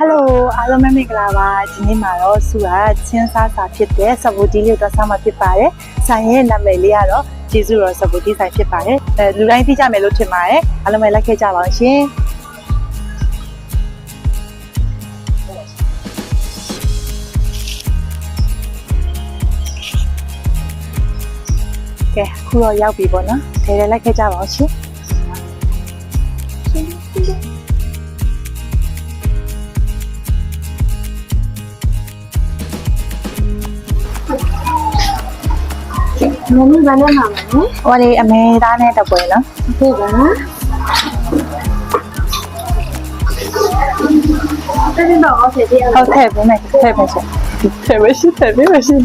ဟယ်လိုအားလုံးပဲမင်္ဂလာပါဒီနေ့မှာတော့ဆူကချင်းစားစာဖြစ်တဲ့စဘူတီလေးကိုတော့စားမှာဖြစ်ပါတယ်ဆိုင်ရဲ့နာမည်လေးကတော့ကျေးဇူးတော်စဘူတီဆိုင်ဖြစ်ပါတယ်အဲလူတိုင်းသိကြမယ်လို့ထင်ပါတယ်အားလုံးပဲလိုက်ခဲ့ကြပါအောင်ရှင်ကဲအခုတော့ရောက်ပြီပေါ့နော်ထဲထဲလိုက်ခဲ့ကြပါအောင်ရှင် မမဘာနဲ့မှာမလဲဟိုလေအမေသားနဲ့တပွဲနော်ဟုတ်ပါတကယ်တော့အဖေဒီအဟုတ်ထည့်ပေးမယ်ထည့်ပေးရှင်ထည့်ပေးရှင်ထည့်ပေးမယ်ရှင်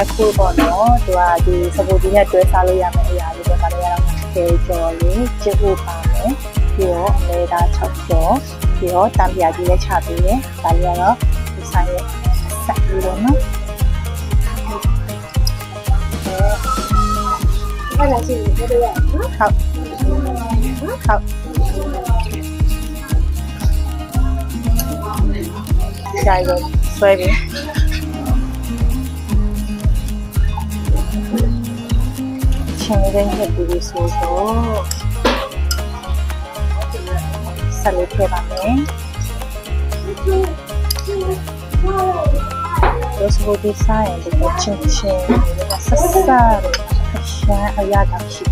အခုပေါ့နော်သူကဒီစပူဒီနဲ့တွဲစားလို့ရမယ့်အရာလေးပေါ့ဒါလည်းရတော့ကေကျော်လေးကျုပ်ဥပါမယ်ပြီးတော့အမေသား6ကျော်ပြီးတော့တံပြာကြီးလည်းချပေးတယ်ဒါလေးကတော့ဒီဆိုင်ရဲ့ဆက်ပြီးတော့ 주사에 싹 밀어넣어 이거 다시 이대로 해야 하나 하나 자 이거 소에비 챙겨서 드리소서 살을 해봤네 eu sou Rubi saindo da Tchim-Tchim, nossa Sara, a Yagachi.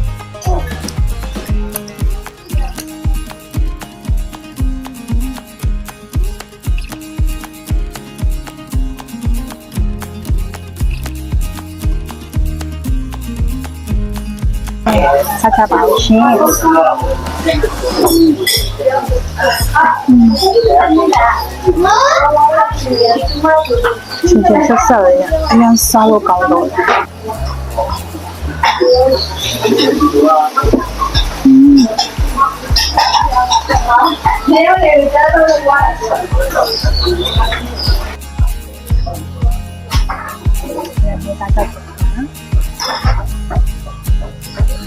Saca baixinho. 嗯，今天是四月，二十四号周六。嗯，没有人家都关。今天大家怎么了？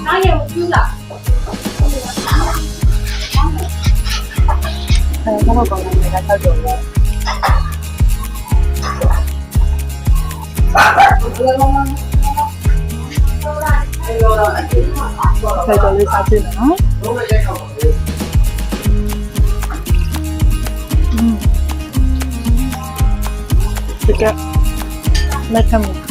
行业。卵の味が作業を。Thầy tôi đi sao chưa nữa. Ừ. Được ạ Lên thăm một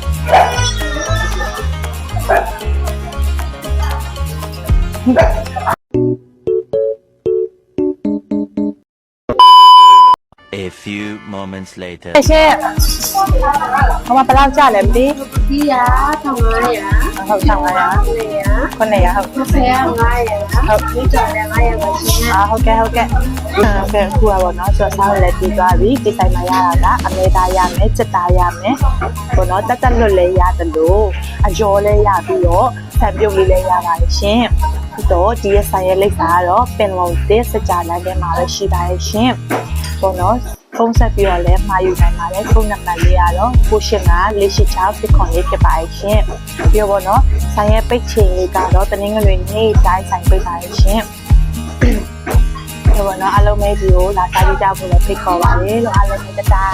A few moments later ရှေ့ဟိုမှာဘယ်လောက်ကြလဲမသိဒီရ1500ဟုတ်ဆောင်ပါလား900 900ဟုတ်ဆယ်500ဟုတ်ဒီကြော်လည်း900ပါရှင်အာဟုတ်ကဲ့ဟုတ်ကဲ့အာဘယ်ခုอ่ะဗောနော်ဆိုတော့စားလည်းပြီးသွားပြီဒီဆိုင်မှာရတာကအမေသားရမယ်စက်သားရမယ်ဗောနော်တက်တက်လွတ်လည်းရတယ်လို့အကျော်လည်းရပြီးတော့ဆံပြုတ်လေးလည်းရပါတယ်ရှင် ဖြစ်တော့ဒီရဲ့ဆိုင်ရဲ့လိပ်စာကတော့ပင်လုံးသစ်စကြလမ်းထဲမှာပဲရှိပါရဲ့ရှင်။ဘောနော်ဖုန်းဆက်ပြီးတော့လည်းမှာယူနိုင်ပါတယ်ဖုန်းနံပါတ်လေးကတော့985486689ဖြစ်ပါရဲ့ရှင်။ပြီးတော့ဘောနော်ဆိုင်ရဲ့ပိတ်ချိန်လေးကတော့တနင်္ဂနွေနေ့တိုင်းဆိုင်ပိတ်ပါရဲ့ရှင်။ဒါပေါ်တော့အားလုံးပဲဒီကိုလာစားကြဖို့လည်းဖိတ်ခေါ်ပါတယ်လို့အားလုံးပဲတတား